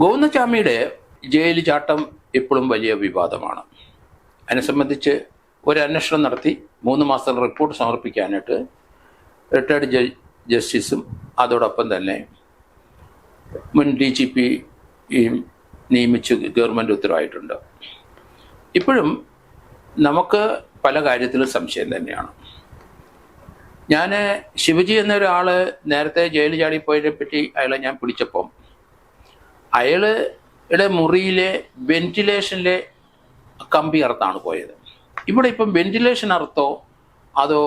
ഗോവിന്ദചാമിയുടെ jail ചാട്ടം ഇപ്പോഴും വലിയ വിവാദമാണ്. അതിനെ സംബന്ധിച്ച് ഒരു അന്വേഷണം നടത്തി മൂന്ന് മാസം റിപ്പോർട്ട് സമർപ്പിക്കാനായിട്ട് റിട്ടയർഡ് ജ ജസ്റ്റിസും അതോടൊപ്പം തന്നെ മുൻ ഡി ജി പി നിയമിച്ച് ഗവൺമെന്റ് ഉത്തരവായിട്ടുണ്ട്. ഇപ്പോഴും നമുക്ക് പല കാര്യത്തിലും സംശയം തന്നെയാണ്. ഞാൻ ശിവജി എന്നൊരാൾ നേരത്തെ ജയിലിൽ ചാടിപ്പോയതിനെ പറ്റി അയാളെ ഞാൻ പിടിച്ചപ്പം അയാളുടെ മുറിയിലെ വെന്റിലേഷനിലെ കമ്പി അർത്ഥമാണ് പോയത്. ഇവിടെ ഇപ്പം വെന്റിലേഷൻ അർത്ഥോ അതോ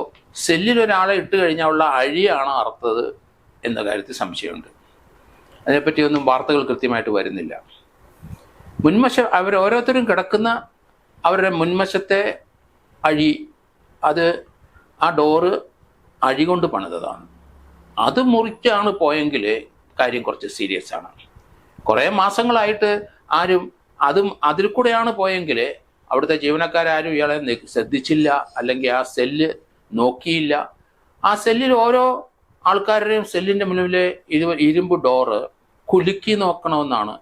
സെല്ലിൽ ഒരാളെ ഇട്ട് കഴിഞ്ഞാൽ ഉള്ള അഴിയാണ് അർത്ഥത് എന്ന കാര്യത്തിൽ സംശയമുണ്ട്. അതിനെപ്പറ്റി ഒന്നും വാർത്തകൾ കൃത്യമായിട്ട് വരുന്നില്ല. മുൻവശ അവരോരോരുത്തരും കിടക്കുന്ന അവരുടെ മുൻവശത്തെ അഴി അത് ആ ഡോറ് അഴി കൊണ്ട് പണിതതാണ്. അത് മുറിച്ചാണ് പോയെങ്കിൽ കാര്യം കുറച്ച് സീരിയസ് ആണ്. കുറേ മാസങ്ങളായിട്ട് ആരും അതും അതിൽ കൂടെയാണ് പോയെങ്കിൽ അവിടുത്തെ ജീവനക്കാരും ഇയാളെ ശ്രദ്ധിച്ചില്ല അല്ലെങ്കിൽ ആ സെല്ല് നോക്കിയില്ല. ആ സെല്ലിൽ ഓരോ ആൾക്കാരുടെയും സെല്ലിന്റെ മുന്നിലെ ഇരു ഇരുമ്പ് ഡോറ് കുലുക്കി നോക്കണമെന്നാണ്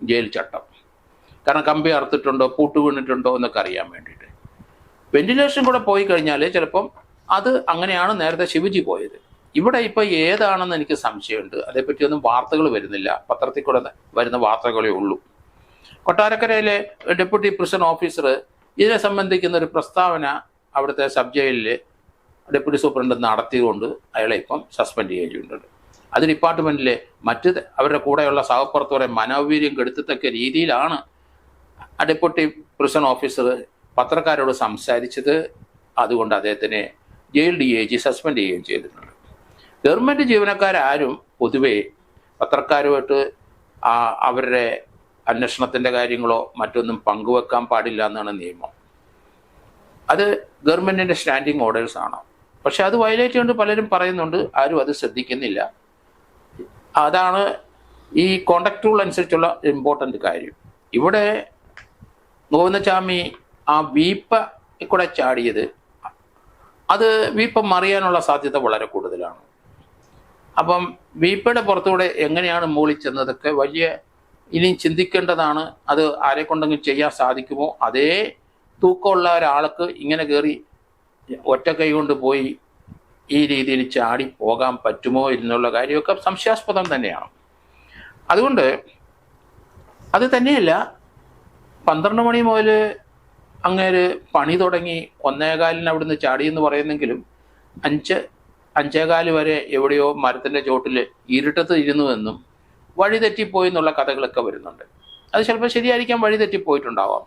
ജയിൽ ചട്ടം. കാരണം കമ്പി അറുത്തിട്ടുണ്ടോ പൂട്ട് വീണിട്ടുണ്ടോ എന്നൊക്കെ അറിയാൻ വേണ്ടിയിട്ട്. വെന്റിലേഷൻ കൂടെ പോയി കഴിഞ്ഞാൽ ചിലപ്പം അത് അങ്ങനെയാണ് നേരത്തെ ശിവജി പോയത്. ഇവിടെ ഇപ്പൊ ഏതാണെന്ന് എനിക്ക് സംശയമുണ്ട്. അതേപ്പറ്റിയൊന്നും വാർത്തകൾ വരുന്നില്ല. പത്രത്തിൽ കൂടെ വരുന്ന വാർത്തകളേ ഉള്ളൂ. കൊട്ടാരക്കരയിലെ ഡെപ്യൂട്ടി പ്രിസൺ ഓഫീസർ ഇതിനെ സംബന്ധിക്കുന്ന ഒരു പ്രസ്താവന അവിടുത്തെ സബ് ജയിലിൽ ഡെപ്യൂട്ടി സൂപ്രണ്ട് നടത്തിയതുകൊണ്ട് അയാളെ ഇപ്പം സസ്പെൻഡ് ചെയ്യുന്നുണ്ട് അത് ഡിപ്പാർട്ട്മെന്റിലെ മറ്റ് അവരുടെ കൂടെയുള്ള സഹപ്രവർത്തകരെ മനോവീര്യം കെടുത്തത്തക്ക രീതിയിലാണ് ആ ഡെപ്യൂട്ടി പ്രിസൺ ഓഫീസർ പത്രക്കാരോട് സംസാരിച്ചത്. അതുകൊണ്ട് അദ്ദേഹത്തിനെ jail D A G suspend ചെയ്യുകയും ചെയ്തിട്ടുണ്ട്. ഗവൺമെന്റ് ജീവനക്കാരും പൊതുവെ പത്രക്കാരുമായിട്ട് ആ അവരുടെ അന്വേഷണത്തിന്റെ കാര്യങ്ങളോ മറ്റൊന്നും പങ്കുവെക്കാൻ പാടില്ല എന്നാണ് നിയമം. അത് ഗവൺമെന്റിന്റെ സ്റ്റാൻഡിങ് ഓർഡേഴ്സ് ആണ്? പക്ഷെ അത് വയലേറ്റ് കൊണ്ട് പലരും പറയുന്നുണ്ട്. ആരും അത് ശ്രദ്ധിക്കുന്നില്ല. അതാണ് ഈ കോണ്ടക്ട് റൂൾ അനുസരിച്ചുള്ള ഇമ്പോർട്ടന്റ് കാര്യം. ഇവിടെ ഗോവിന്ദസ്വാമി ആ വീപ്പ കൂടെ ചാടിയത് അത് വീപ്പ മറിയാനുള്ള സാധ്യത വളരെ കൂടുതലാണ്. അപ്പം വീപ്പയുടെ പുറത്തൂടെ എങ്ങനെയാണ് മുകളിൽ ചെന്നതൊക്കെ വലിയ ഇനിയും ചിന്തിക്കേണ്ടതാണ്. അത് ആരെ കൊണ്ടെങ്കിലും ചെയ്യാൻ സാധിക്കുമോ? അതേ തൂക്കമുള്ള ഒരാൾക്ക് ഇങ്ങനെ കയറി ഒറ്റ കൈ കൊണ്ട് പോയി ഈ രീതിയിൽ ചാടി പോകാൻ പറ്റുമോ എന്നുള്ള കാര്യമൊക്കെ സംശയാസ്പദം തന്നെയാണ്. അതുകൊണ്ട് അത് തന്നെയല്ല പന്ത്രണ്ട് മണി മുതൽ അങ്ങേര് പണി തുടങ്ങി ഒന്നേകാലിന് അവിടുന്ന് ചാടിയെന്ന് പറയുന്നെങ്കിലും അഞ്ച് അഞ്ചേകാൽ വരെ എവിടെയോ മരത്തിന്റെ ചോട്ടിൽ ഇരുട്ടത്ത് ഇരുന്നുവെന്നും വഴി തെറ്റിപ്പോയി എന്നുള്ള കഥകളൊക്കെ വരുന്നുണ്ട്. അത് ചിലപ്പോൾ ശരിയായിരിക്കാം വഴി തെറ്റിപ്പോയിട്ടുണ്ടാവാം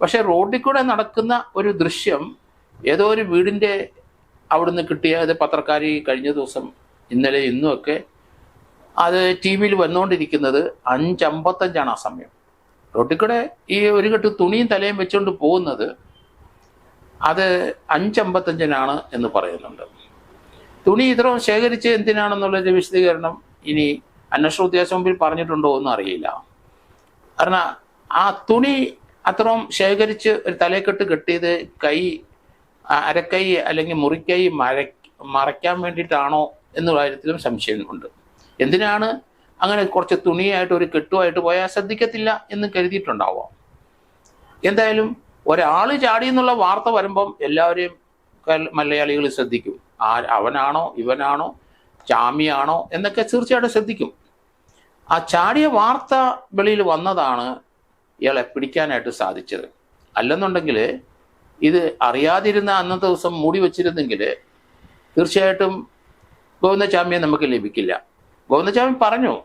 പക്ഷെ റോഡിൽ കൂടെ നടക്കുന്ന ഒരു ദൃശ്യം ഏതോ ഒരു വീടിന്റെ അവിടുന്ന് കിട്ടിയ അത് പത്രക്കാരി കഴിഞ്ഞ ദിവസം ഇന്നലെ ഇന്നുമൊക്കെ അത് ടി വിയിൽ വന്നുകൊണ്ടിരിക്കുന്നത് അഞ്ചമ്പത്തഞ്ചാണ് ആ സമയം. റോട്ടിൽ കൂടെ ഈ ഒരു കെട്ട് തുണിയും തലയും വെച്ചുകൊണ്ട് പോകുന്നത് അത് അഞ്ചമ്പത്തഞ്ചിനാണ് എന്ന് പറയുന്നുണ്ട്. തുണി ഇത്രയും ശേഖരിച്ച് എന്തിനാണെന്നുള്ളൊരു വിശദീകരണം ഇനി അന്വേഷണ ഉദ്യോഗസ്ഥ മുമ്പിൽ പറഞ്ഞിട്ടുണ്ടോ എന്ന് അറിയില്ല. കാരണം ആ തുണി അത്രയും ശേഖരിച്ച് ഒരു തലക്കെട്ട് കെട്ടിയത് കൈ അരക്കൈ അല്ലെങ്കിൽ മുറിക്കൈ മര മറയ്ക്കാൻ വേണ്ടിയിട്ടാണോ എന്ന കാര്യത്തിലും സംശയമുണ്ട്. എന്തിനാണ് അങ്ങനെ കുറച്ച് തുണിയായിട്ട് ഒരു കെട്ടുമായിട്ട് പോയാൽ ശ്രദ്ധിക്കത്തില്ല എന്ന് കരുതിയിട്ടുണ്ടാവാം. എന്തായാലും ഒരാൾ ചാടി എന്നുള്ള വാർത്ത വരുമ്പം എല്ലാവരെയും മലയാളികൾ ശ്രദ്ധിക്കും. ആ അവനാണോ ഇവനാണോ ചാമിയാണോ എന്നൊക്കെ തീർച്ചയായിട്ടും ശ്രദ്ധിക്കും. ആ ചാടിയ വാർത്ത വെളിയിൽ വന്നതാണ് ഇയാളെ പിടിക്കാനായിട്ട് സാധിച്ചത്. അല്ലെന്നുണ്ടെങ്കിൽ ഇത് അറിയാതിരുന്ന അന്നത്തെ ദിവസം മൂടി വച്ചിരുന്നെങ്കിൽ തീർച്ചയായിട്ടും ഗോവിന്ദചാമിയെ നമുക്ക് ലഭിക്കില്ല. ഗോവിന്ദചാമി പറഞ്ഞു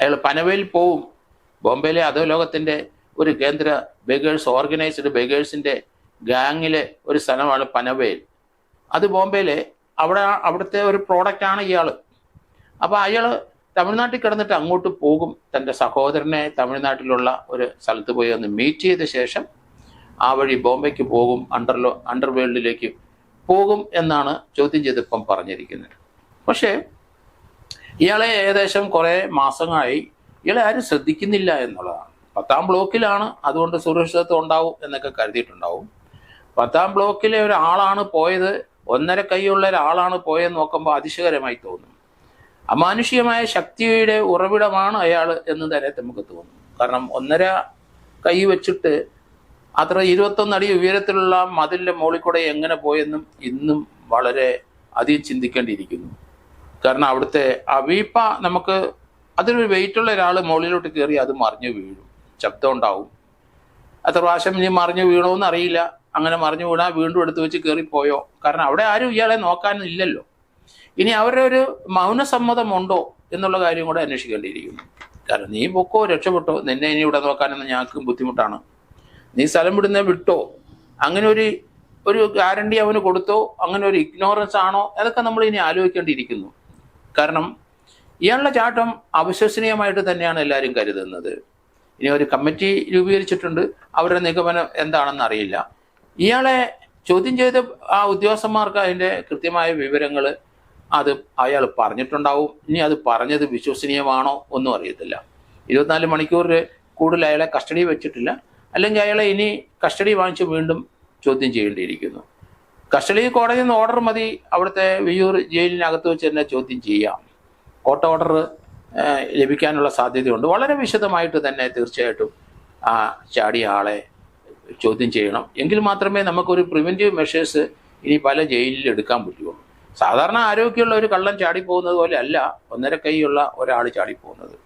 അയാൾ പനവേൽ പോവും. ബോംബെയിലെ അധോലോകത്തിന്റെ ഒരു കേന്ദ്ര ബേഗേഴ്സ് ഓർഗനൈസ്ഡ് ബെഗേഴ്സിന്റെ ഗാങ്ങിലെ ഒരു സ്ഥലമാണ് പനവേൽ. അത് ബോംബെയിലെ അവിടെ അവിടുത്തെ ഒരു പ്രോഡക്റ്റാണ് ഇയാൾ അപ്പോൾ അയാൾ തമിഴ്നാട്ടിൽ കിടന്നിട്ട് അങ്ങോട്ട് പോകും. തന്റെ സഹോദരനെ തമിഴ്നാട്ടിലുള്ള ഒരു സ്ഥലത്ത് പോയി ഒന്ന് മീറ്റ് ചെയ്ത ശേഷം ആ വഴി ബോംബെക്ക് പോകും അണ്ടർലോ അണ്ടർവേൾഡിലേക്ക് പോകും എന്നാണ് ചോദ്യം ചെയ്തപ്പം പറഞ്ഞിരിക്കുന്നത്. പക്ഷേ ഇയാളെ ഏകദേശം കുറേ മാസങ്ങളായി ഇയാളെ ആരും ശ്രദ്ധിക്കുന്നില്ല എന്നുള്ളതാണ്. പത്താം ബ്ലോക്കിലാണ് അതുകൊണ്ട് സുരക്ഷിതത്വം ഉണ്ടാവും എന്നൊക്കെ കരുതിയിട്ടുണ്ടാവും. പത്താം ബ്ലോക്കിലെ ഒരാളാണ് പോയത് ഒന്നര കൈയുള്ള ഒരാളാണ് പോയെന്ന് നോക്കുമ്പോൾ അതിശയകരമായി തോന്നും. അമാനുഷികമായ ശക്തിയുടെ ഉറവിടമാണ് അയാൾ എന്ന് തന്നെ നമുക്ക് തോന്നും. കാരണം ഒന്നര കൈ വെച്ചിട്ട് അത്ര ഇരുപത്തൊന്ന് അടി ഉയരത്തിലുള്ള മതിലിന്റെ മുകളിൽ കൂടെ എങ്ങനെ പോയെന്നും ഇന്നും വളരെ അധികം ചിന്തിക്കേണ്ടിയിരിക്കുന്നു. കാരണം അവിടുത്തെ അവീപ്പ വീപ്പ നമുക്ക് അതിനൊരു വെയിറ്റുള്ള ഒരാൾ മുകളിലോട്ട് കയറി അത് മറിഞ്ഞു വീഴും. ശബ്ദം ഉണ്ടാവും. അത്ര പ്രാവശ്യം ഇനി മറിഞ്ഞു വീണോന്ന് അറിയില്ല. അങ്ങനെ മറിഞ്ഞു വീണാ വീണ്ടും എടുത്തു വെച്ച് കയറിപ്പോയോ കാരണം അവിടെ ആരും ഇയാളെ നോക്കാനും ഇല്ലല്ലോ. ഇനി അവരുടെ ഒരു മൗനസമ്മതമുണ്ടോ എന്നുള്ള കാര്യം കൂടെ അന്വേഷിക്കേണ്ടിയിരിക്കുന്നു. കാരണം നീ പൊക്കോ രക്ഷപ്പെട്ടോ? നിന്നെ ഇനി ഇവിടെ നോക്കാനൊന്നും ഞങ്ങൾക്ക് ബുദ്ധിമുട്ടാണ്. നീ സ്ഥലം വിടുന്ന വിട്ടോ? അങ്ങനെ ഒരു ഒരു ഗ്യാരണ്ടി അവന് കൊടുത്തോ? അങ്ങനെ ഒരു ഇഗ്നോറൻസ് ആണോ? അതൊക്കെ നമ്മൾ ഇനി ആലോചിക്കേണ്ടിയിരിക്കുന്നു. കാരണം ഇയാളുടെ ചാട്ടം അവിശ്വസനീയമായിട്ട് തന്നെയാണ് എല്ലാവരും കരുതുന്നത്. ഇനി ഒരു കമ്മിറ്റി രൂപീകരിച്ചിട്ടുണ്ട്. അവരുടെ നിഗമനം എന്താണെന്ന് അറിയില്ല. ഇയാളെ ചോദ്യം ചെയ്ത ആ ഉദ്യോഗസ്ഥന്മാർക്ക് അതിന്റെ കൃത്യമായ വിവരങ്ങൾ അത് അയാൾ പറഞ്ഞിട്ടുണ്ടാവും. ഇനി അത് പറഞ്ഞത് വിശ്വസനീയമാണോ ഒന്നും അറിയത്തില്ല. ഇരുപത്തിനാല് മണിക്കൂറിൽ കൂടുതൽ അയാളെ കസ്റ്റഡി വെച്ചിട്ടില്ല. അല്ലെങ്കിൽ അയാളെ ഇനി കസ്റ്റഡി വാങ്ങിച്ച് വീണ്ടും ചോദ്യം ചെയ്യേണ്ടിയിരിക്കുന്നു. കസ്റ്റഡി കോടതിയിൽ നിന്ന് ഓർഡർ മതി. അവിടുത്തെ വിയൂർ ജയിലിനകത്ത് വെച്ച് തന്നെ ചോദ്യം ചെയ്യാം. കോർട്ട് ഓർഡർ ലഭിക്കാനുള്ള സാധ്യതയുണ്ട്. വളരെ വിശദമായിട്ട് തന്നെ തീർച്ചയായിട്ടും ആ ചാടിയ ആളെ ചോദ്യം ചെയ്യണം. എങ്കിൽ മാത്രമേ നമുക്കൊരു പ്രിവെന്റീവ് മെഷേഴ്സ് ഇനി പല ജയിലിൽ എടുക്കാൻ പറ്റുള്ളൂ സാധാരണ ആരോഗ്യമുള്ള ഒരു കള്ളൻ ചാടിപ്പോകുന്നത് പോലെ അല്ല ഒന്നര കൈയുള്ള ഒരാൾ ചാടിപ്പോകുന്നത്.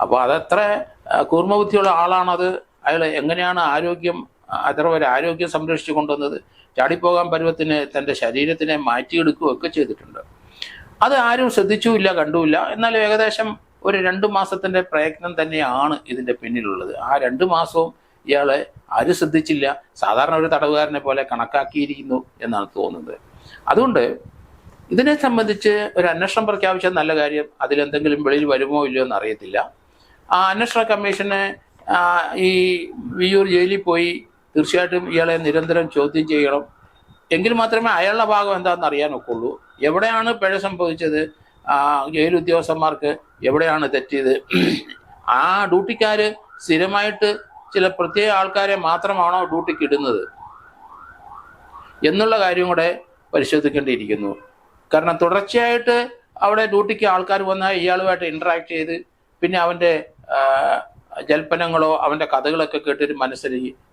അപ്പോൾ അതത്ര കൂർമ്മബുദ്ധിയുള്ള ആളാണത്. അയാൾ എങ്ങനെയാണ് ആരോഗ്യം അത്ര ഒരു ആരോഗ്യം സംരക്ഷിച്ചു കൊണ്ടുവന്നത്? ചാടിപ്പോകാൻ പരുവത്തിന് തന്റെ ശരീരത്തിനെ മാറ്റിയെടുക്കുകയൊക്കെ ചെയ്തിട്ടുണ്ട്. അത് ആരും ശ്രദ്ധിച്ചുമില്ല കണ്ടുമില്ല. എന്നാൽ ഏകദേശം ഒരു രണ്ട് മാസത്തിന്റെ പ്രയത്നം തന്നെയാണ് ഇതിന്റെ പിന്നിലുള്ളത്. ആ രണ്ട് മാസവും ഇയാളെ ആരും ശ്രദ്ധിച്ചില്ല. സാധാരണ ഒരു തടവുകാരനെ പോലെ കണക്കാക്കിയിരിക്കുന്നു എന്നാണ് തോന്നുന്നത്. അതുകൊണ്ട് ഇതിനെ സംബന്ധിച്ച് ഒരു അന്വേഷണം പ്രഖ്യാപിച്ച നല്ല കാര്യം. അതിലെന്തെങ്കിലും വെളിയിൽ വരുമോ ഇല്ലയോ എന്ന് അറിയത്തില്ല. ആ അന്വേഷണ കമ്മീഷന് ഈ വിയൂർ ജയിലിൽ പോയി തീർച്ചയായിട്ടും ഇയാളെ നിരന്തരം ചോദ്യം ചെയ്യണം. എങ്കിൽ മാത്രമേ അയാളുടെ ഭാഗം എന്താണെന്ന് അറിയാനൊക്കുള്ളൂ. എവിടെയാണ് പിഴ സംഭവിച്ചത്? ജയിൽ ഉദ്യോഗസ്ഥന്മാർക്ക് എവിടെയാണ് തെറ്റിയത്? ആ ഡ്യൂട്ടിക്കാര് സ്ഥിരമായിട്ട് ചില പ്രത്യേക ആൾക്കാരെ മാത്രമാണോ ഡ്യൂട്ടിക്ക് ഇടുന്നത്? എന്നുള്ള കാര്യം കൂടെ പരിശോധിക്കേണ്ടിയിരിക്കുന്നു. കാരണം തുടർച്ചയായിട്ട് അവിടെ ഡ്യൂട്ടിക്ക് ആൾക്കാർ വന്നാൽ ഇയാളുമായിട്ട് ഇന്ററാക്ട് ചെയ്ത് പിന്നെ അവന്റെ ജൽപ്പനങ്ങളോ അവന്റെ കഥകളൊക്കെ കേട്ടിട്ട് മനസ്സിൽ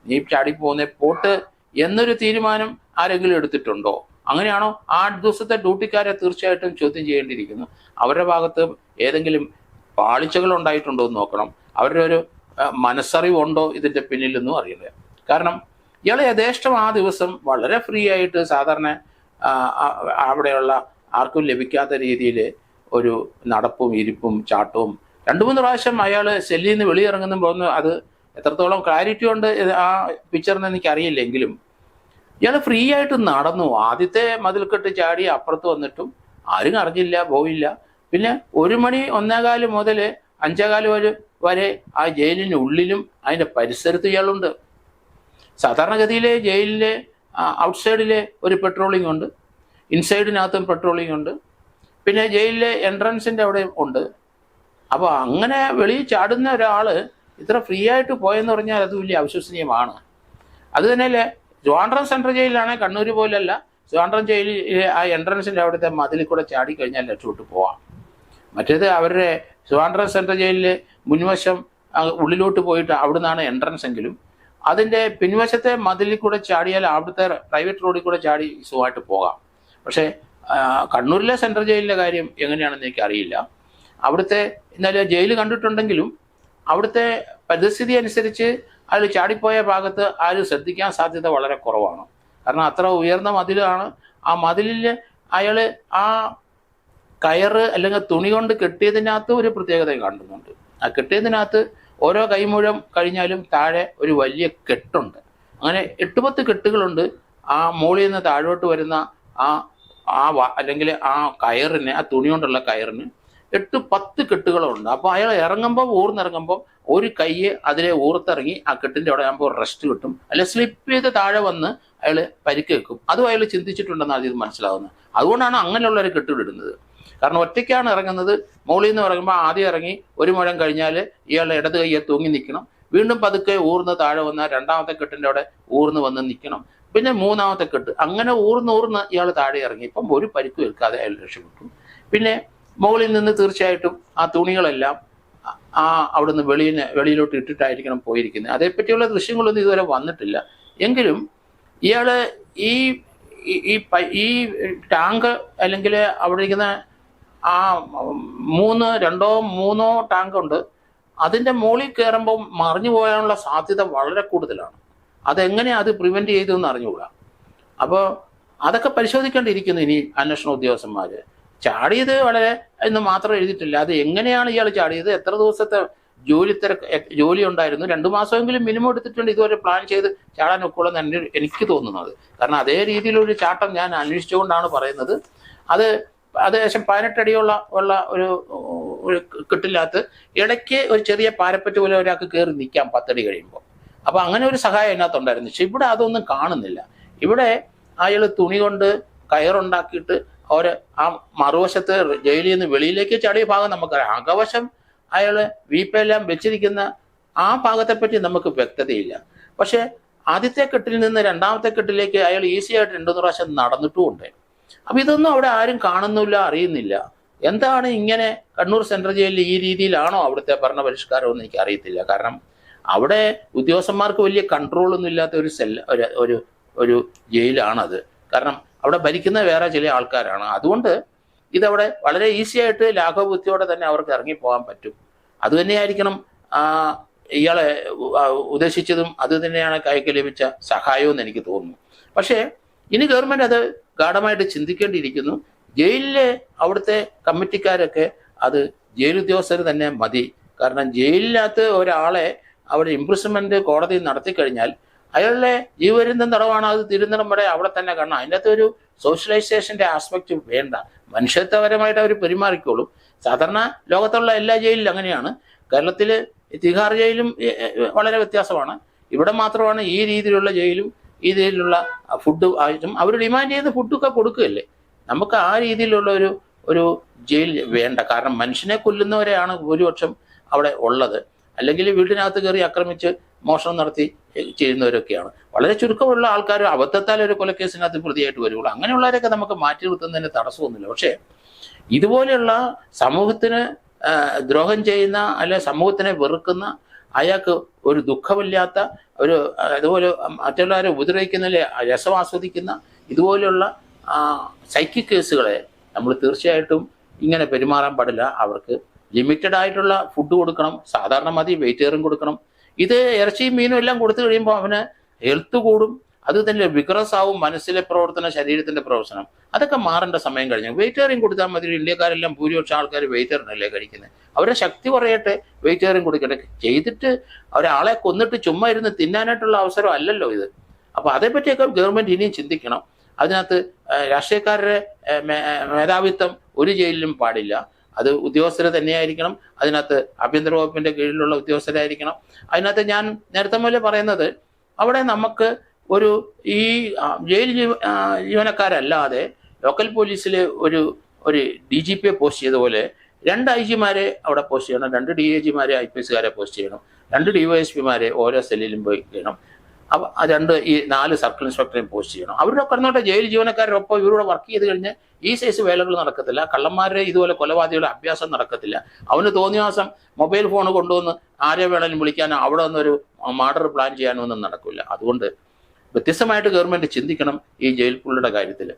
നീ ചാടിപ്പോകുന്നേ പോട്ട് എന്നൊരു തീരുമാനം ആരെങ്കിലും എടുത്തിട്ടുണ്ടോ? അങ്ങനെയാണോ ആ ദിവസത്തെ ഡ്യൂട്ടിക്കാരെ തീർച്ചയായിട്ടും ചോദ്യം ചെയ്യേണ്ടിയിരിക്കുന്നു അവരുടെ ഭാഗത്ത് ഏതെങ്കിലും പാളിച്ചകൾ ഉണ്ടായിട്ടുണ്ടോ എന്ന് നോക്കണം. അവരുടെ ഒരു മനസ്സറിവുണ്ടോ ഇതിന്റെ പിന്നിലെന്നും അറിയില്ല കാരണം ഇയാൾ യഥേഷ്ടം ആ ദിവസം വളരെ ഫ്രീ ആയിട്ട് സാധാരണ അവിടെയുള്ള ആർക്കും ലഭിക്കാത്ത രീതിയിൽ ഒരു നടപ്പും ഇരിപ്പും ചാട്ടവും. രണ്ടു മൂന്ന് പ്രാവശ്യം അയാൾ സെല്ലിൽ നിന്ന് വെളിയിറങ്ങുന്ന പോകുന്നു അത് എത്രത്തോളം ക്ലാരിറ്റി ഉണ്ട് ആ പിക്ചറിന് എനിക്കറിയില്ലെങ്കിലും ഇയാൾ ഫ്രീ ആയിട്ട് നടന്നു. ആദ്യത്തെ മതിൽക്കെട്ട് ചാടി അപ്പുറത്ത് വന്നിട്ടും ആരും അറിഞ്ഞില്ല പോയില്ല. പിന്നെ ഒരു മണി ഒന്നേകാൽ മുതൽ അഞ്ചേകാൽ വരെ വരെ ആ ജയിലിനുള്ളിലും അതിന്റെ പരിസരത്ത് ഇയാളുണ്ട്. സാധാരണഗതിയിലെ ജയിലിലെ ഔട്ട്സൈഡിലെ ഒരു പെട്രോളിംഗ് ഉണ്ട്. ഇൻസൈഡിനകത്തും പെട്രോളിംഗ് ഉണ്ട്. പിന്നെ ജയിലിലെ എൻട്രൻസിന്റെ അവിടെ ഉണ്ട്. അപ്പോൾ അങ്ങനെ വെളിയിൽ ചാടുന്ന ഒരാൾ ഇത്ര ഫ്രീ ആയിട്ട് പോയെന്ന് പറഞ്ഞാൽ അത് വലിയ അവിശ്വസനീയമാണ്. അത് തന്നെയല്ലേ ട്രിവാൻഡ്രം സെൻട്രൽ ജയിലിലാണെങ്കിൽ കണ്ണൂർ പോലല്ല. ട്രിവാൻഡ്രം ജയിലിൽ ആ എൻട്രൻസിന്റെ അവിടുത്തെ മതിലിൽ കൂടെ ചാടി കഴിഞ്ഞാൽ രക്ഷപ്പെട്ട് പോവാം. മറ്റേത് അവരുടെ ട്രിവാൻഡ്രം സെൻട്രൽ ജയിലിൽ മുൻവശം ഉള്ളിലോട്ട് പോയിട്ട് അവിടുന്നാണ് എൻട്രൻസ് എങ്കിലും അതിന്റെ പിൻവശത്തെ മതിലിൽ കൂടെ ചാടിയാൽ അവിടുത്തെ പ്രൈവറ്റ് റോഡിൽ കൂടെ ചാടി സുഖമായിട്ട് പോകാം. പക്ഷേ കണ്ണൂരിലെ സെൻട്രൽ ജയിലിലെ കാര്യം എങ്ങനെയാണെന്ന് എനിക്ക് അറിയില്ല. അവിടുത്തെ എന്നാലും ജയിൽ കണ്ടിട്ടുണ്ടെങ്കിലും അവിടുത്തെ പരിസ്ഥിതി അനുസരിച്ച് അതിൽ ചാടിപ്പോയ ഭാഗത്ത് ആരും ശ്രദ്ധിക്കാൻ സാധ്യത വളരെ കുറവാണ്. കാരണം അത്ര ഉയർന്ന മതിലാണ് ആ മതിലിൽ അയാൾ ആ കയറ് അല്ലെങ്കിൽ തുണി കൊണ്ട് കെട്ടിയതിനകത്ത് ഒരു പ്രത്യേകത കാണുന്നുണ്ട്. ആ കെട്ടിയതിനകത്ത് ഓരോ കൈമുഴം കഴിഞ്ഞാലും താഴെ ഒരു വലിയ കെട്ടുണ്ട്. അങ്ങനെ എട്ടുപത്ത് കെട്ടുകളുണ്ട്. ആ മുകളിൽ നിന്ന് താഴോട്ട് വരുന്ന ആ ആ അല്ലെങ്കിൽ ആ കയറിന് ആ തുണി കൊണ്ടുള്ള കയറിന് എട്ട് പത്ത് കെട്ടുകളുണ്ട്. അപ്പോൾ അയാൾ ഇറങ്ങുമ്പോൾ ഊർന്നിറങ്ങുമ്പോൾ ഒരു കൈയെ അതിലെ ഊർത്തിറങ്ങി ആ കെട്ടിന്റെ അവിടെ ആകുമ്പോൾ റെസ്റ്റ് കിട്ടും. അല്ലെ സ്ലിപ്പ് ചെയ്ത് താഴെ വന്ന് അയാൾ പരിക്ക് വെക്കും. അതും അയാൾ ചിന്തിച്ചിട്ടുണ്ടെന്ന് ആദ്യം മനസ്സിലാവുന്നത്. അതുകൊണ്ടാണ് അങ്ങനെയുള്ള ഒരു കെട്ടിടുന്നത് കാരണം ഒറ്റയ്ക്കാണ് ഇറങ്ങുന്നത്. മുകളിൽ നിന്ന് ഇറങ്ങുമ്പോൾ ആദ്യം ഇറങ്ങി ഒരു മുഴം കഴിഞ്ഞാൽ ഇയാളുടെ ഇടത് കൈയെ തൂങ്ങി നിൽക്കണം. വീണ്ടും പതുക്കെ ഊർന്ന് താഴെ വന്നാൽ രണ്ടാമത്തെ കെട്ടിന്റെ അവിടെ ഊർന്ന് വന്ന് നിൽക്കണം. പിന്നെ മൂന്നാമത്തെ കെട്ട്. അങ്ങനെ ഊർന്ന് ഊർന്ന് ഇയാൾ താഴെ ഇറങ്ങി. ഇപ്പം ഒരു പരിക്ക് വെക്കാതെ അയാൾ രക്ഷപ്പെട്ടു. പിന്നെ മുകളിൽ നിന്ന് തീർച്ചയായിട്ടും ആ തുണികളെല്ലാം ആ- അവിടുന്ന് വെളിയിൽ വെളിയിലോട്ട് ഇട്ടിട്ടായിരിക്കണം പോയിരിക്കുന്നത്. അതേപ്പറ്റിയുള്ള ദൃശ്യങ്ങളൊന്നും ഇതുവരെ വന്നിട്ടില്ല. എങ്കിലും ഇയാൾ ഈ ഈ ടാങ്ക് അല്ലെങ്കിൽ അവിടെ ഇരിക്കുന്ന ആ മൂന്ന് രണ്ടോ മൂന്നോ ടാങ്ക് ഉണ്ട്. അതിന്റെ മുകളിൽ കയറുമ്പോൾ മറിഞ്ഞു പോകാനുള്ള സാധ്യത വളരെ കൂടുതലാണ്. അതെങ്ങനെയാണ് അത് പ്രിവെന്റ് ചെയ്തു എന്ന് അറിഞ്ഞുകൂടാ. അപ്പോൾ അതൊക്കെ പരിശോധിക്കേണ്ടിയിരിക്കുന്നു ഇനി അന്വേഷണ ഉദ്യോഗസ്ഥന്മാർ ചാടിയത് വളരെ എന്ന് മാത്രം എഴുതിയിട്ടില്ല. അത് എങ്ങനെയാണ് ഇയാൾ ചാടിയത്? എത്ര ദിവസത്തെ ജോലി തിരക്ക് ജോലി ഉണ്ടായിരുന്നു? രണ്ടു മാസമെങ്കിലും മിനിമം എടുത്തിട്ടുണ്ട്. ഇതുവരെ പ്ലാൻ ചെയ്ത് ചാടാൻ ഒക്കുള്ളൂ എനിക്ക് തോന്നുന്നത്. കാരണം അതേ രീതിയിലൊരു ചാട്ടം ഞാൻ അന്വേഷിച്ചുകൊണ്ടാണ് പറയുന്നത്. അത് അത് ഏകദേശം പതിനെട്ടടിയുള്ള ഉള്ള ഒരു ഒരു കെട്ടില്ലാത്ത ഇടയ്ക്ക് ഒരു ചെറിയ പാരപ്പറ്റ് പോലെ ഒരാൾക്ക് കയറി നിൽക്കാം പത്തടി കഴിയുമ്പോൾ. അപ്പൊ അങ്ങനെ ഒരു സഹായം അതിനകത്തുണ്ടായിരുന്നു. പക്ഷെ ഇവിടെ അതൊന്നും കാണുന്നില്ല. ഇവിടെ അയാൾ തുണി കൊണ്ട് കയറുണ്ടാക്കിയിട്ട് അവർ ആ മറുവശത്ത് ജയിലിൽ നിന്ന് വെളിയിലേക്ക് ചാടിയ ഭാഗം നമുക്കറിയാം അകവശം അയാൾ വീപ്പെല്ലാം വെച്ചിരിക്കുന്ന ആ ഭാഗത്തെപ്പറ്റി നമുക്ക് വ്യക്തതയില്ല. പക്ഷെ ആദ്യത്തെ കെട്ടിൽ നിന്ന് രണ്ടാമത്തെ കെട്ടിലേക്ക് അയാൾ ഈസി ആയിട്ട് രണ്ടു പ്രാവശ്യം നടന്നിട്ടുമുണ്ട്. അപ്പൊ ഇതൊന്നും അവിടെ ആരും കാണുന്നില്ല അറിയുന്നില്ല. എന്താണ് ഇങ്ങനെ കണ്ണൂർ സെൻട്രൽ ജയിലിൽ ഈ രീതിയിലാണോ അവിടുത്തെ ഭരണ പരിഷ്കാരം എന്ന് എനിക്ക് അറിയത്തില്ല. കാരണം അവിടെ ഉദ്യോഗസ്ഥന്മാർക്ക് വലിയ കൺട്രോൾ ഒന്നും ഇല്ലാത്ത ഒരു സെൽ ഒരു ഒരു ജയിലാണത്. കാരണം അവിടെ ഭരിക്കുന്ന വേറെ ചില ആൾക്കാരാണ്. അതുകൊണ്ട് ഇതവിടെ വളരെ ഈസി ആയിട്ട് ലാഘവബുദ്ധിയോടെ തന്നെ അവർക്ക് ഇറങ്ങിപ്പോകാൻ പറ്റും. അതുതന്നെയായിരിക്കണം ഇയാളെ ഉദ്ദേശിച്ചതും അത് തന്നെയാണ് കൈക്ക് ലഭിച്ച സഹായവും എനിക്ക് തോന്നുന്നു. പക്ഷേ ഇനി ഗവൺമെന്റ് അത് ഗാഠമായിട്ട് ചിന്തിക്കേണ്ടിയിരിക്കുന്നു. ജയിലിലെ അവിടുത്തെ കമ്മിറ്റിക്കാരൊക്കെ അത് ജയിൽ ഉദ്യോഗസ്ഥർ തന്നെ മതി. കാരണം ജയിലിനകത്ത് ഒരാളെ അവിടെ ഇംപ്രസ്മെന്റ് കോടതി നടത്തി കഴിഞ്ഞാൽ അയാളുടെ ജീവപര്യന്തം തടവാണ് അത് തിരുന്നിടം വരെ അവിടെ തന്നെ കാണണം. അതിന്റെ അകത്ത് ഒരു സോഷ്യലൈസേഷന്റെ ആസ്പെക്ട് വേണ്ട. മനുഷ്യത്വപരമായിട്ട് അവർ പെരുമാറിക്കോളും. സാധാരണ ലോകത്തുള്ള എല്ലാ ജയിലിലും അങ്ങനെയാണ്. കേരളത്തിൽ തിഹാർ ജയിലും വളരെ വ്യത്യാസമാണ്. ഇവിടെ മാത്രമാണ് ഈ രീതിയിലുള്ള ജയിലും രീതിയിലുള്ള ഫുഡ് ആയിട്ടും അവർ ഡിമാൻഡ് ചെയ്ത് ഫുഡൊക്കെ കൊടുക്കുകയല്ലേ? നമുക്ക് ആ രീതിയിലുള്ള ഒരു ഒരു ജയിൽ വേണ്ട. കാരണം മനുഷ്യനെ കൊല്ലുന്നവരെയാണ് ഭൂരിപക്ഷം അവിടെ ഉള്ളത്. അല്ലെങ്കിൽ വീട്ടിനകത്ത് കയറി ആക്രമിച്ച് മോഷണം നടത്തി ചെയ്യുന്നവരൊക്കെയാണ്. വളരെ ചുരുക്കമുള്ള ആൾക്കാർ അബദ്ധത്താൽ ഒരു കൊലക്കേസിനകത്ത് പ്രതിയായിട്ട് വരുള്ളൂ. അങ്ങനെയുള്ളവരൊക്കെ നമുക്ക് മാറ്റി നിർത്തുന്നതിന് തടസ്സമൊന്നുമില്ല. പക്ഷേ ഇതുപോലെയുള്ള സമൂഹത്തിന് ദ്രോഹം ചെയ്യുന്ന അല്ലെ സമൂഹത്തിനെ വെറുക്കുന്ന അയാൾക്ക് ഒരു ദുഃഖമില്ലാത്ത ഒരു അതുപോലെ മറ്റുള്ളവരെ ഉപദ്രവിക്കുന്നതിലെ രസം ആസ്വദിക്കുന്ന ഇതുപോലെയുള്ള സൈക്കിക് കേസുകളെ നമ്മൾ തീർച്ചയായിട്ടും ഇങ്ങനെ പെരുമാറാൻ പാടില്ല. അവർക്ക് ലിമിറ്റഡ് ആയിട്ടുള്ള ഫുഡ് കൊടുക്കണം. സാധാരണ മതി വെയിറ്റേറും കൊടുക്കണം. ഇത് ഇറച്ചിയും മീനും എല്ലാം കൊടുത്തു കഴിയുമ്പോൾ അവന് ഹെൽത്ത് കൂടും. അത് തന്നെ വിഗ്രസ് മനസ്സിലെ പ്രവർത്തനം ശരീരത്തിന്റെ പ്രവർത്തനം. അതൊക്കെ മാറേണ്ട സമയം കഴിഞ്ഞു. വെജിറ്റേറിയൻ കൊടുത്താൽ മതി. ഇന്ത്യക്കാരെല്ലാം ഭൂരിപക്ഷം ആൾക്കാർ വെയിറ്റേറിനല്ലേ കഴിക്കുന്നത് അവരുടെ ശക്തി കുറയട്ടെ വെജിറ്റേറിയൻ കൊടുക്കട്ടെ. ചെയ്തിട്ട് ഒരാളെ കൊന്നിട്ട് ചുമ്മാ ഇരുന്ന് തിന്നാനായിട്ടുള്ള അവസരം അല്ലല്ലോ ഇത്. അപ്പൊ അതേപ്പറ്റിയൊക്കെ ഗവൺമെന്റ് ഇനിയും ചിന്തിക്കണം. അതിനകത്ത് രാഷ്ട്രീയക്കാരുടെ മേധാവിത്വം ഒരു ജയിലിലും പാടില്ല. അത് ഉദ്യോഗസ്ഥരെ തന്നെയായിരിക്കണം. അതിനകത്ത് ആഭ്യന്തര വകുപ്പിന്റെ കീഴിലുള്ള ഉദ്യോഗസ്ഥരായിരിക്കണം. അതിനകത്ത് ഞാൻ നേരത്തെ മുതലേ പറയുന്നത് അവിടെ നമുക്ക് ഒരു ഈ ജയിൽ ജീവനക്കാരല്ലാതെ ലോക്കൽ പോലീസിൽ ഒരു ഒരു ഡി ജി പിയെ പോസ്റ്റ് ചെയ്ത പോലെ രണ്ട് ഐ ജിമാരെ അവിടെ പോസ്റ്റ് ചെയ്യണം രണ്ട് ഡി ഐ ജിമാരെ ഐ പി എസ്സുകാരെ പോസ്റ്റ് ചെയ്യണം രണ്ട് ഡി വൈ എസ് പിമാരെ ഓരോ സെല്ലിലും പോയി ചെയ്യണം. അപ്പം രണ്ട് ഈ നാല് സർക്കിൾ ഇൻസ്പെക്ടറെയും പോസ്റ്റ് ചെയ്യണം. അവരുടെ കടന്നോട്ടെ ജയിൽ ജീവനക്കാരൊപ്പം ഇവരോട് വർക്ക് ചെയ്ത് കഴിഞ്ഞ് ഈ സൈസ് വേലകൾ നടക്കത്തില്ല കള്ളന്മാരുടെ ഇതുപോലെ കൊലപാതകളുടെ അഭ്യാസം നടക്കത്തില്ല. അവന് തോന്നിയ മാസം മൊബൈൽ ഫോൺ കൊണ്ടുവന്ന് ആരെ വേണമെങ്കിലും വിളിക്കാനോ അവിടെ നിന്നൊരു മർഡർ പ്ലാൻ ചെയ്യാനോ ഒന്നും നടക്കില്ല. അതുകൊണ്ട് വ്യത്യസ്തമായിട്ട് ഗവൺമെന്റ് ചിന്തിക്കണം ഈ ജയിൽ പുള്ളിയുടെ കാര്യത്തിൽ